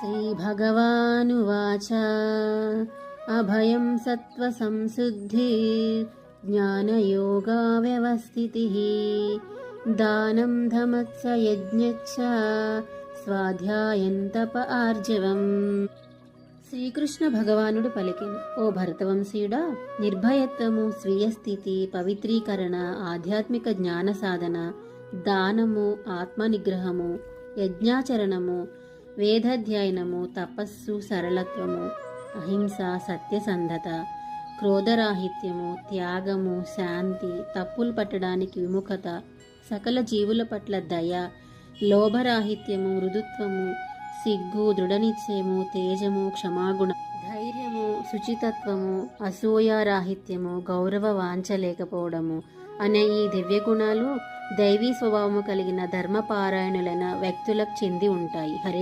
श्रीभगवानुवाच अभयं सत्त्वसंशुद्धिर्ज्ञानयोगाव्यवस्थितिः दानं धमच्च यज्ञच्च స్వాధ్యాయంతప ఆర్జవం శ్రీకృష్ణ భగవానుడు పలికెను ఓ భరతవంశీయుడా నిర్భయత్వము స్వీయ స్థితి పవిత్రీకరణ ఆధ్యాత్మిక జ్ఞాన సాధన దానము ఆత్మనిగ్రహము యజ్ఞాచరణము వేదాధ్యయనము తపస్సు సరళత్వము అహింస సత్యసంధత క్రోధరాహిత్యము త్యాగము శాంతి తప్పులు పట్టడానికి విముఖత సకల జీవుల పట్ల దయ లోభరాహిత్యము మృదుత్వము సిగ్గు దృఢనిశ్చయము తేజము క్షమాగుణ ధైర్యము శుచితత్వము అసూయారాహిత్యము గౌరవ వాంఛ లేకపోవడము అనే ఈ దివ్య గుణాలు దైవీ స్వభావము కలిగిన ధర్మపారాయణులైన వ్యక్తులకు చెంది ఉంటాయి. హరే